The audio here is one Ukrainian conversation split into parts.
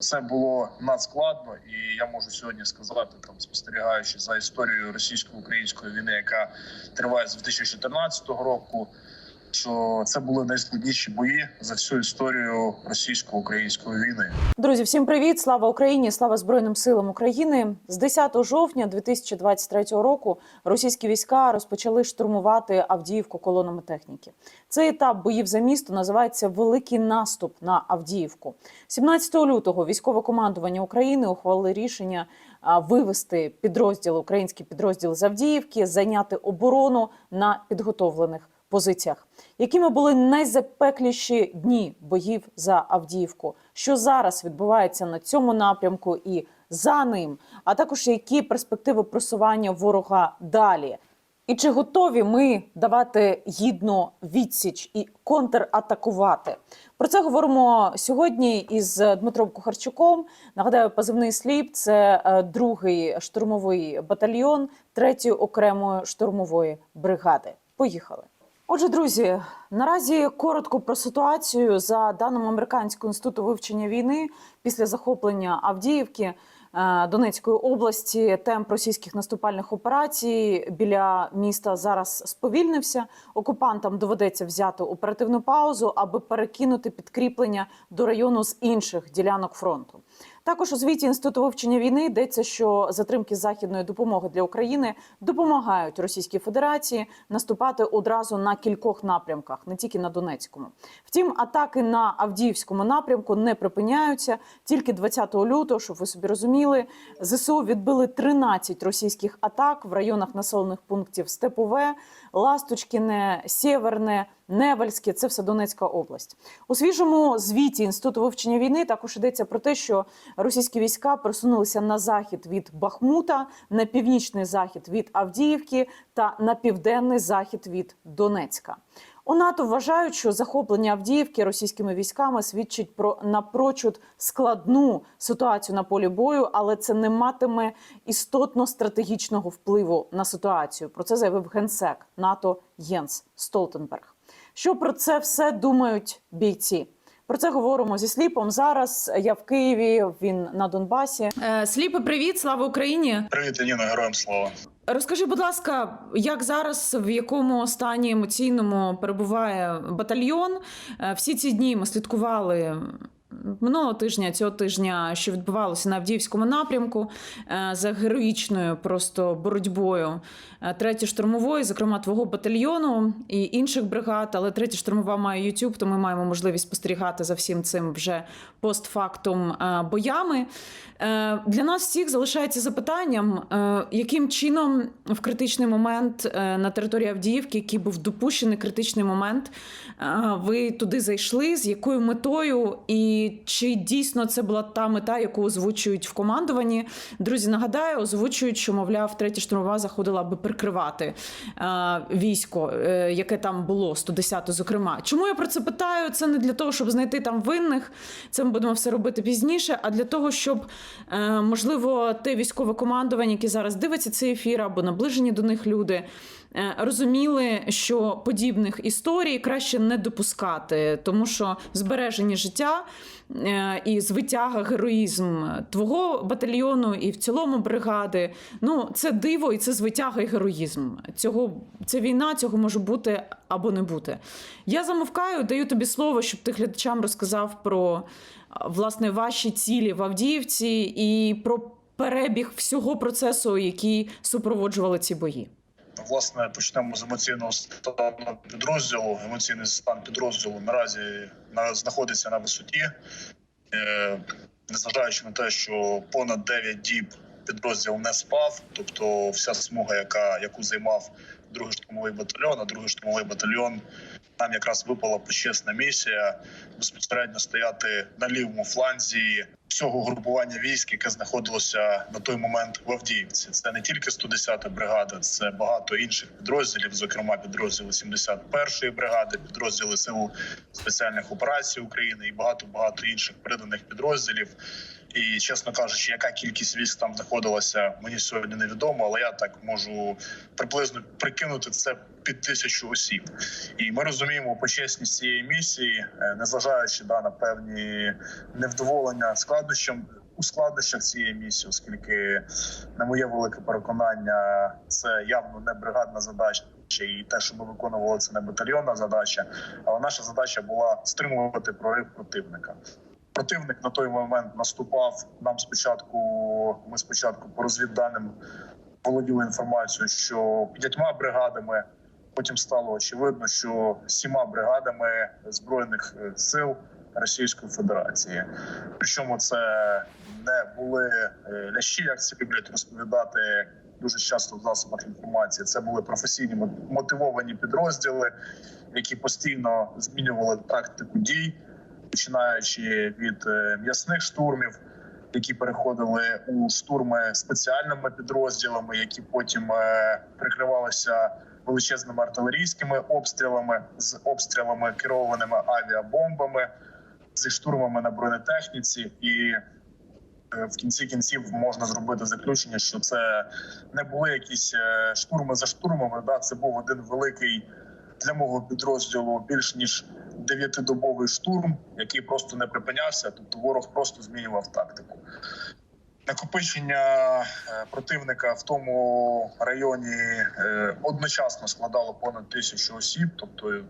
Це було надскладно, і я можу сьогодні сказати, там спостерігаючи за історією російсько-української війни, яка триває з 2014 року. Що це були найскладніші бої за всю історію російсько-української війни. Друзі, всім привіт! Слава Україні! Слава Збройним силам України! З 10 жовтня 2023 року російські війська розпочали штурмувати Авдіївку колонами техніки. Цей етап боїв за місто називається Великий наступ на Авдіївку. 17 лютого військове командування України ухвалили рішення вивести підрозділ, українські підрозділи з Авдіївки, зайняти оборону на підготовлених позиціях. Якими були найзапекліші дні боїв за Авдіївку? Що зараз відбувається на цьому напрямку і за ним? А також які перспективи просування ворога далі? І чи готові ми давати гідну відсіч і контратакувати? Про це говоримо сьогодні із Дмитром Кухарчуком. Нагадаю, позивний сліп це е, другий штурмовий батальйон третьої окремої штурмової бригади. Поїхали. Отже, друзі, наразі коротко про ситуацію за даними Американського інституту вивчення війни після захоплення Авдіївки. е, Донецької області темп російських наступальних операцій біля міста зараз сповільнився. Окупантам доведеться взяти оперативну паузу, аби перекинути підкріплення до району з інших ділянок фронту. Також у звіті інституту вивчення війни йдеться, що затримки західної допомоги для України допомагають Російській Федерації наступати одразу на кількох напрямках, не тільки на Донецькому. Втім, атаки на Авдіївському напрямку не припиняються. Тільки 20 лютого, щоб ви собі розуміли, ЗСУ відбили 13 російських атак в районах населених пунктів Степове, Ласточкіне, Сєверне. Невельське це все Донецька область. У свіжому звіті інституту вивчення війни також йдеться про те, що російські війська просунулися на захід від Бахмута, на північний захід від Авдіївки та на південний захід від Донецька. У НАТО вважають, що захоплення Авдіївки російськими військами свідчить про напрочуд складну ситуацію на полі бою, але це не матиме істотно стратегічного впливу на ситуацію. Про це заявив генсек НАТО Єнс Столтенберг. Що про це все думають бійці? Про це говоримо зі сліпом. Зараз я в Києві. Він на Донбасі. Е, Сліпе, привіт, слава Україні! Привіт, Ніна, героям слава. Розкажи, будь ласка, як зараз в якому стані емоційному перебуває батальйон? Е, Всі ці дні ми слідкували. Минулого тижня, цього тижня, що відбувалося на Авдіївському напрямку е, за героїчною просто боротьбою е, третьої штурмової, зокрема твого батальйону і інших бригад. Але третя штурмова має YouTube, то ми маємо можливість спостерігати за всім цим вже постфактум е, боями. Для нас всіх залишається запитанням, яким чином в критичний момент на території Авдіївки, який був допущений критичний момент, ви туди зайшли, з якою метою, і чи дійсно це була та мета, яку озвучують в командуванні? Друзі, нагадаю, озвучують, що мовляв, третя штурмова заходила, аби прикривати е, військо, е, яке там було 110 зокрема. Чому я про це питаю? Це не для того, щоб знайти там винних. Це ми будемо все робити пізніше, а для того, щоб е, можливо те військове командування, яке зараз дивиться цей ефір, або наближені до них люди. Е, Розуміли, що подібних історій краще не допускати, тому що збереження життя е, і звитяга героїзм твого батальйону і в цілому бригади. Ну це диво і це звитяга і героїзм. Цього це війна, цього може бути або не бути. Я замовкаю, даю тобі слово, щоб ти глядачам розказав про власне ваші цілі в Авдіївці і про перебіг всього процесу, який супроводжували ці бої. Власне, почнемо з емоційного стану підрозділу. Емоційний стан підрозділу наразі на знаходиться на висоті, е, незважаючи на те, що понад 9 діб підрозділ не спав, тобто вся смуга, яка яку займав другий штурмовий батальйон, а другий штурмовий батальйон. Нам якраз випала почесна місія безпосередньо стояти на лівому фланзі всього групування військ, яке знаходилося на той момент в Авдіївці. Це не тільки 110-та бригада, це багато інших підрозділів, зокрема підрозділи 71-ї бригади, підрозділи сил спеціальних операцій України і багато багато інших приданих підрозділів. І чесно кажучи, яка кількість військ там знаходилася, мені сьогодні невідомо, але я так можу приблизно прикинути це під тисячу осіб. І ми розуміємо почесність цієї місії, е, незважаючи да, на певні невдоволення складнощам у складнощах цієї місії, оскільки, на моє велике переконання, це явно не бригадна задача. І те, що ми виконували, це не батальйонна задача, але наша задача була стримувати прорив противника. Противник на той момент наступав. Нам спочатку ми спочатку по розвідданим володіли інформацією, що п'ятьма бригадами. Потім стало очевидно, що сіма бригадами збройних е, сил Російської Федерації. Причому це не були е, лящі, як це люблять розповідати дуже часто в засобах інформації. Це були професійні мо- мотивовані підрозділи, які постійно змінювали тактику дій, починаючи від е, м'ясних штурмів. Які переходили у штурми спеціальними підрозділами, які потім е, прикривалися величезними артилерійськими обстрілами з обстрілами керованими авіабомбами, зі штурмами на бронетехніці, і е, в кінці кінців можна зробити заключення, що це не були якісь штурми за штурмами. Да, це був один великий для мого підрозділу більш ніж дев'ятидобовий штурм, який просто не припинявся. Тобто ворог просто змінював тактику. Накопичення е, противника в тому районі е, одночасно складало понад тисячу осіб. Тобто,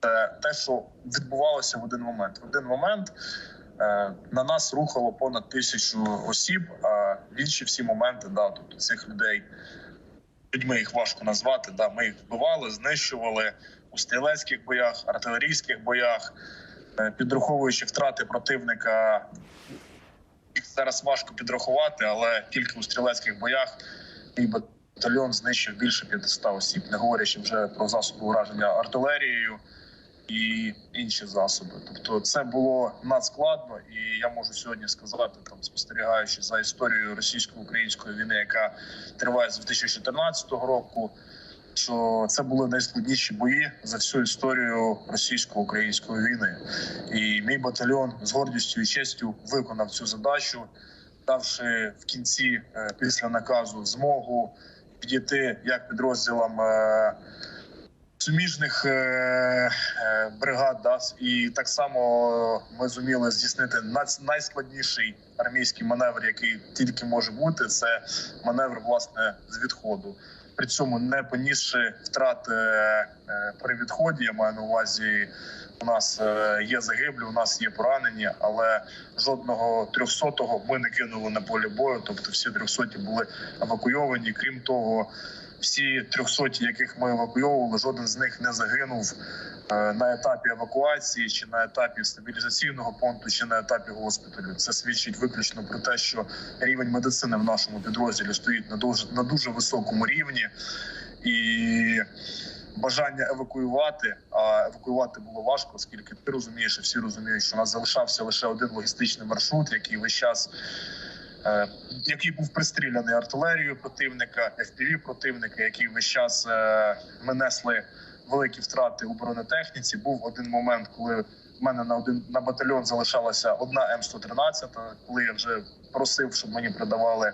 це те, що відбувалося в один момент. В один момент е, на нас рухало понад тисячу осіб. А в інші всі моменти, да, тобто цих людей людьми їх важко назвати. Да, ми їх вбивали, знищували у стрілецьких боях, артилерійських боях, е, підраховуючи втрати противника. Їх зараз важко підрахувати, але тільки у стрілецьких боях мій батальйон знищив більше 500 осіб, не говорячи вже про засоби ураження артилерією і інші засоби. Тобто, це було надскладно, і я можу сьогодні сказати, там спостерігаючи за історією російсько-української війни, яка триває з 2014 року. Що це були найскладніші бої за всю історію російсько-української війни, і мій батальйон з гордістю і честю виконав цю задачу, давши в кінці е, після наказу змогу підійти як підрозділам е, суміжних е, е, бригад. Да, і так само ми зуміли здійснити найскладніший армійський маневр, який тільки може бути. Це маневр власне з відходу. При цьому не понісши втрат е, при відході. Я маю на увазі. У нас є загиблі, у нас є поранені, але жодного трьохсотого ми не кинули на полі бою. Тобто всі трьохсоті були евакуйовані. Крім того, всі трьохсоті, яких ми евакуйовували, жоден з них не загинув е, на етапі евакуації, чи на етапі стабілізаційного пункту, чи на етапі госпіталю. Це свідчить виключно про те, що рівень медицини в нашому підрозділі стоїть на дуже на дуже високому рівні і. Бажання евакуювати, а евакуювати було важко, оскільки ти розумієш, і всі розуміють, що у нас залишався лише один логістичний маршрут, який весь час який був пристріляний артилерією противника, FPV противника, який весь час е, ми несли великі втрати у бронетехніці. Був один момент, коли в мене на один на батальйон залишалася одна М113, коли я вже просив, щоб мені придавали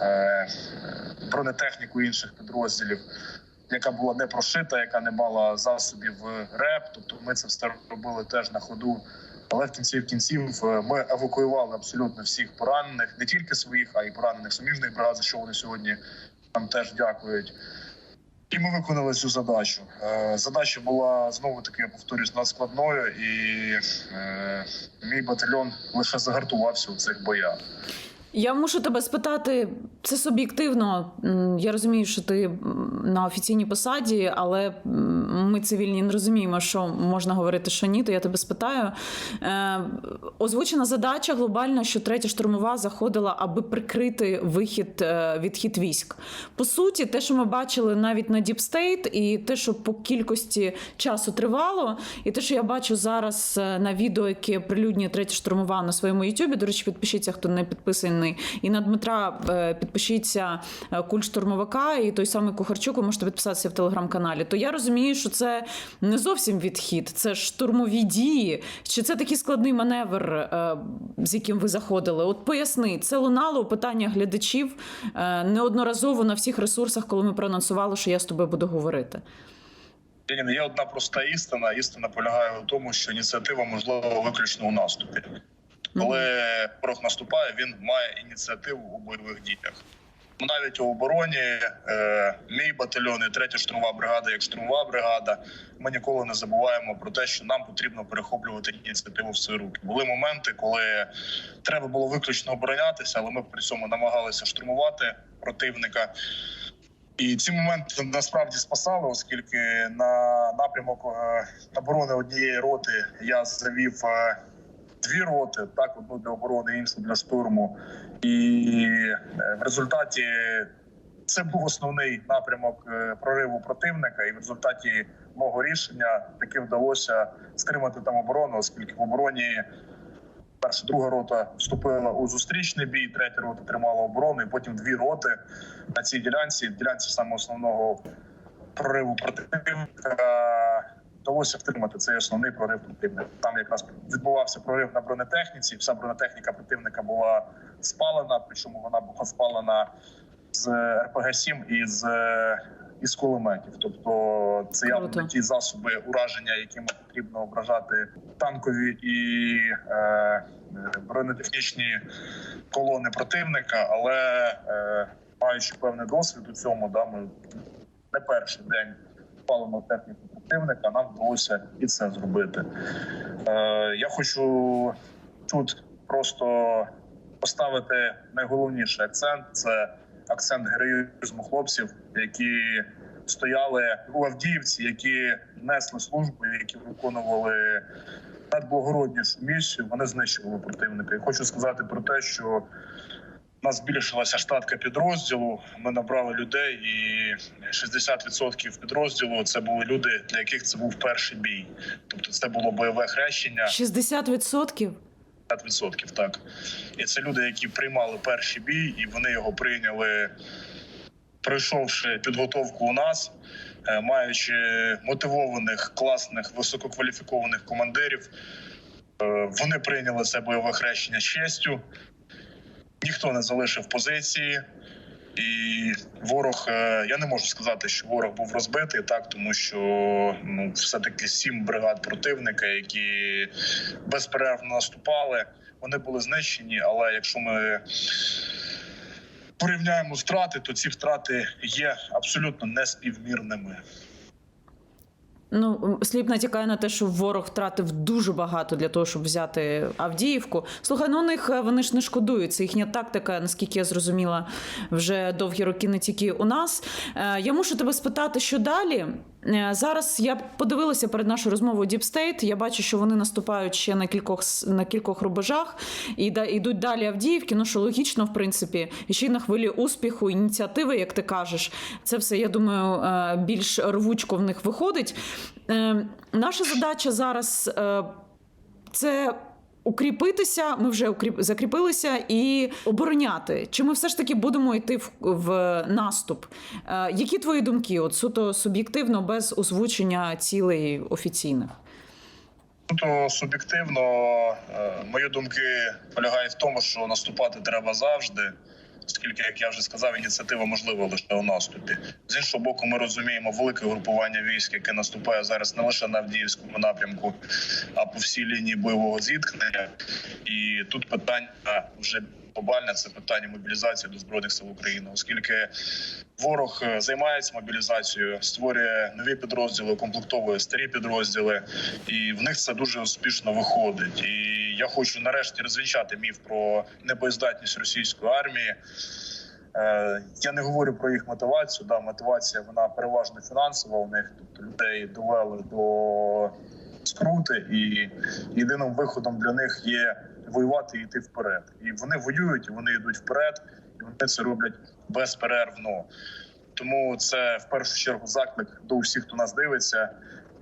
е, бронетехніку інших підрозділів. Яка була не прошита, яка не мала засобів РЕП, тобто ми це все робили теж на ходу. Але в кінці кінців е, ми евакуювали абсолютно всіх поранених, не тільки своїх, а й поранених суміжних бригад, за що вони сьогодні нам теж дякують. І ми виконали цю задачу. Е, Задача була знову таки, я повторюсь, надскладною, і е, мій батальйон лише загартувався у цих боях. Я мушу тебе спитати, це суб'єктивно. Я розумію, що ти на офіційній посаді, але ми цивільні не розуміємо, що можна говорити, що ні. То я тебе спитаю. Е, озвучена задача глобальна, що третя штурмова заходила, аби прикрити вихід е, відхід військ. По суті, те, що ми бачили навіть на State, і те, що по кількості часу тривало, і те, що я бачу зараз е, на відео, яке прилюднює третя штурмова на своєму Ютубі. До речі, підпишіться, хто не підписаний війни. І на Дмитра е, підпишіться е, культ штурмовика і той самий Кухарчук. Ви можете підписатися в телеграм-каналі. То я розумію, що це не зовсім відхід, це штурмові дії. Чи це такий складний маневр, е, з яким ви заходили? От поясни, це лунало у питання глядачів неодноразово на всіх ресурсах, коли ми проанонсували, що я з тобою буду говорити. Є одна проста істина. Істина полягає в тому, що ініціатива можлива виключно у наступі. Коли ворог наступає, він має ініціативу у бойових діях. Ну, Навіть у обороні е, мій батальйон і третя штурмова бригада, як штурмова бригада, ми ніколи не забуваємо про те, що нам потрібно перехоплювати ініціативу в свої руки. Були моменти, коли треба було виключно оборонятися, але ми при цьому намагалися штурмувати противника. І ці моменти насправді спасали, оскільки на напрямок е, оборони однієї роти я завів е, дві роти, так одну для оборони, іншу для штурму. І е, в результаті це був основний напрямок е, прориву противника. І в результаті мого рішення таки вдалося стримати там оборону, оскільки в обороні. Перша друга рота вступила у зустрічний бій, третя рота тримала оборону, і потім дві роти на цій ділянці, ділянці саме основного прориву противника, вдалося втримати цей основний прорив противника. Там якраз відбувався прорив на бронетехніці. Вся бронетехніка противника була спалена, причому вона була спалена з РПГ 7 і з із кулеметів, тобто це явно не ті засоби ураження, якими потрібно вражати танкові і е, бронетехнічні колони противника, але е, маючи певний досвід у цьому, да, ми не перший день палимо техніку противника, нам вдалося і це зробити. Е, я хочу тут просто поставити найголовніший акцент це акцент героїзму хлопців, які стояли у Авдіївці, які несли службу, які виконували надблагороднішу місію. Вони знищували противника. І хочу сказати про те, що у нас збільшилася штатка підрозділу. Ми набрали людей, і 60% підрозділу це були люди, для яких це був перший бій. Тобто, це було бойове хрещення. 60%? 50% так. І це люди, які приймали перший бій, і вони його прийняли, пройшовши підготовку у нас, е, маючи мотивованих, класних, висококваліфікованих командирів. Е, Вони прийняли це бойове хрещення з честю. Ніхто не залишив позиції. І ворог, е, я не можу сказати, що ворог був розбитий, так тому що ну все таки сім бригад противника, які безперервно наступали. Вони були знищені. Але якщо ми порівняємо втрати, то ці втрати є абсолютно неспівмірними. Ну, сліп натякає на те, що ворог втратив дуже багато для того, щоб взяти Авдіївку. Слухай, ну них е, вони ж не шкодують. Це їхня тактика, наскільки я зрозуміла, вже довгі роки не тільки у нас. Е, Я мушу тебе спитати, що далі. Е, Зараз я подивилася перед нашою розмовою Deep State. Я бачу, що вони наступають ще на кількох на кількох рубежах і да йдуть далі Авдіївки. Ну що логічно, в принципі, і ще й на хвилі успіху, ініціативи, як ти кажеш, це все я думаю е, більш рвучко в них виходить. Е, Наша задача зараз це. Укріпитися, ми вже укріп... закріпилися і обороняти. Чи ми все ж таки будемо йти в, в наступ? Е, які твої думки? От суто суб'єктивно, без озвучення цілей офіційних? То суб'єктивно е, мої думки полягають в тому, що наступати треба завжди. Оскільки, як я вже сказав, ініціатива можлива лише у наступі. З іншого боку, ми розуміємо велике групування військ, яке наступає зараз не лише на Авдіївському напрямку, а по всій лінії бойового зіткнення. І тут питання вже глобальне це питання мобілізації до збройних сил України, оскільки ворог е, займається мобілізацією, створює нові підрозділи, комплектовує старі підрозділи, і в них це дуже успішно виходить. І я хочу нарешті розвінчати міф про небоєздатність російської армії. Е, Я не говорю про їх мотивацію. Да, мотивація вона переважно фінансова. У них тобто людей довели до скрути, і єдиним виходом для них є воювати і йти вперед. І вони воюють, і вони йдуть вперед, і вони це роблять безперервно. Тому це в першу чергу заклик до усіх, хто нас дивиться.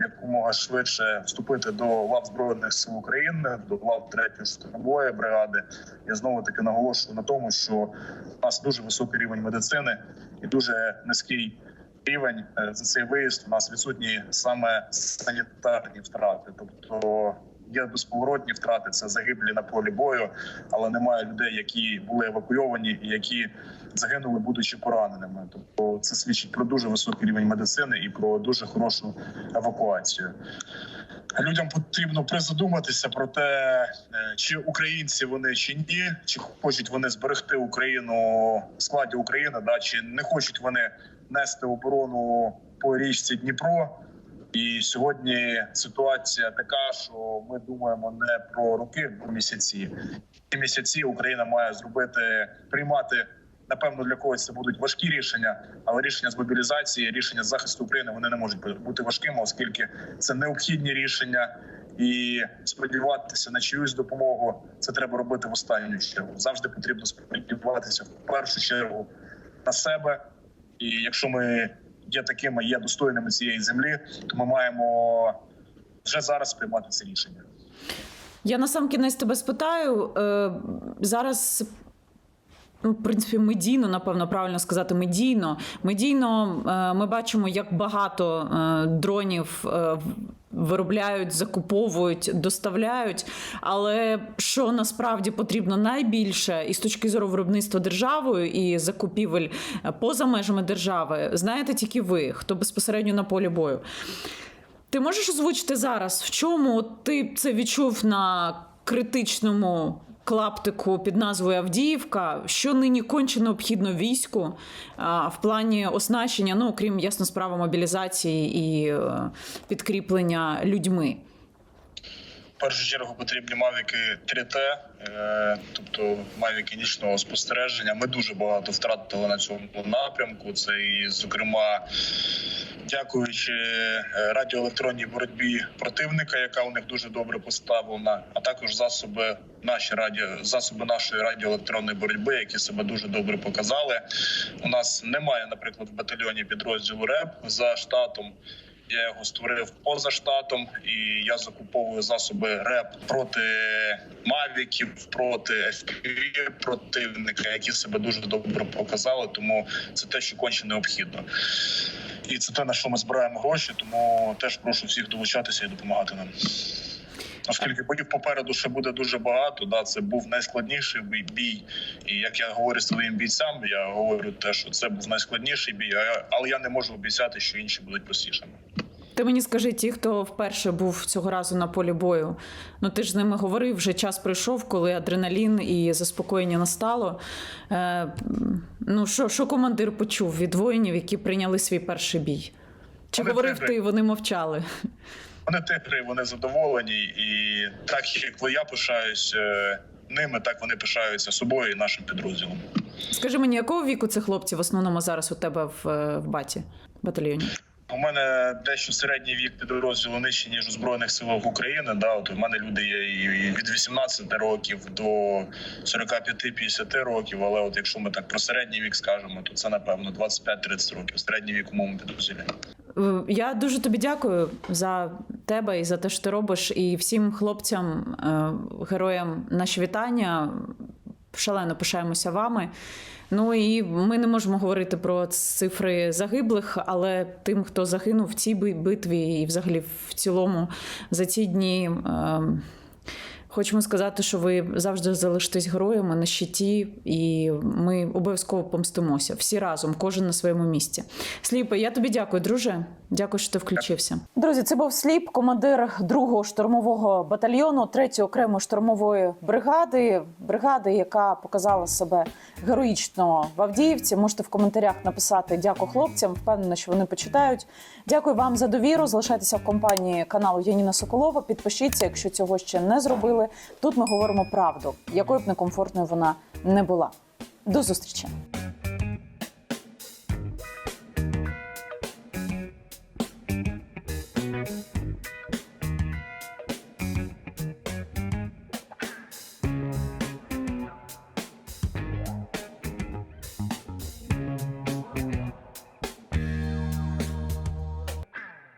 Якомога швидше вступити до лав збройних сил України, до лав третьої штурмової бригади. Я знову таки наголошую на тому, що у нас дуже високий рівень медицини і дуже низький рівень Е, за цей виїзд. У нас відсутні саме санітарні втрати, тобто. Є безповоротні втрати, це загиблі на полі бою, але немає людей, які були евакуйовані і які загинули, будучи пораненими. Тобто це свідчить про дуже високий рівень медицини і про дуже хорошу евакуацію. Людям потрібно призадуматися про те, е, чи українці вони чи ні, чи хочуть вони зберегти Україну в складі України, да чи не хочуть вони нести оборону по річці Дніпро. І сьогодні ситуація така, що ми думаємо не про роки, про місяці. Ці місяці Україна має зробити приймати. Напевно, для когось це будуть важкі рішення, але рішення з мобілізації, рішення з захисту України вони не можуть бути важкими, оскільки це необхідні рішення. І сподіватися на чиюсь допомогу це треба робити в останню чергу. Завжди потрібно сподіватися в першу чергу на себе. І якщо ми є такими, є достойними цієї землі, то ми маємо вже зараз приймати це рішення. Я на сам кінець тебе спитаю. Е, зараз, ну, в принципі, медійно, напевно, правильно сказати, медійно. Медійно е, ми бачимо, як багато е, дронів. Е, Виробляють, закуповують, доставляють. Але що насправді потрібно найбільше, і з точки зору виробництва державою і закупівель поза межами держави, знаєте тільки ви, хто безпосередньо на полі бою. Ти можеш озвучити зараз, в чому ти це відчув на критичному клаптику під назвою Авдіївка, що нині конче необхідно війську в плані оснащення, ну окрім ясно справа мобілізації і е, підкріплення людьми? Першу чергу потрібні мавіки 3T, е, тобто мавіки нічного спостереження. Ми дуже багато втратили на цьому напрямку. Це і, зокрема, дякуючи е, радіоелектронній боротьбі противника, яка у них дуже добре поставлена, а також засоби наші радіо засоби нашої радіоелектронної боротьби, які себе дуже добре показали. У нас немає, наприклад, в батальйоні підрозділу РЕП за штатом. Я його створив поза штатом, і я закуповую засоби РЕП проти мавіків, проти FPV противника, які себе дуже добре показали. Тому це те, що конче необхідно. І це те, на що ми збираємо гроші. Тому теж прошу всіх долучатися і допомагати нам. Оскільки боїв попереду ще буде дуже багато, да, це був найскладніший бій- бій. І як я говорю своїм бійцям, я говорю те, що це був найскладніший бій, але я не можу обіцяти, що інші будуть простішими. Ти мені скажи, ті, хто вперше був цього разу на полі бою, ну ти ж з ними говорив, вже час прийшов, коли адреналін і заспокоєння настало. Е, ну що, що командир почув від воїнів, які прийняли свій перший бій? Чи Вони говорив ти, вони мовчали? Вони тигри, вони задоволені, і так як я пишаюсь е, ними, так вони пишаються собою і нашим підрозділом. Скажи мені, якого віку це хлопці в основному зараз у тебе в, е, в баті батальйоні? У мене дещо середній вік підрозділу нижче, ніж у збройних силах України. Да, от у мене люди є і від 18 років до 45-50 років. Але от якщо ми так про середній вік скажемо, то це напевно 25-30 років. Середній вік у моєму підрозділі. Я дуже тобі дякую за тебе і за те, що ти робиш. І всім хлопцям, е, героям наші вітання. Шалено пишаємося вами. Ну і ми не можемо говорити про цифри загиблих, але тим, хто загинув в цій би- битві, і взагалі в цілому за ці дні. е, Хочемо сказати, що ви завжди залишитесь героями на щиті, і ми обов'язково помстимося всі разом, кожен на своєму місці. Сліпе, я тобі дякую, друже. Дякую, що ти включився. Друзі, це був сліп, командир другого штурмового батальйону 3-ї окремої штурмової бригади. Бригади, яка показала себе героїчно в Авдіївці. Можете в коментарях написати дякую хлопцям. Впевнена, що вони почитають. Дякую вам за довіру. Залишайтеся в компанії каналу Яніна Соколова. Підпишіться, якщо цього ще не зробили. Тут ми говоримо правду, якою б некомфортною вона не була. До зустрічі.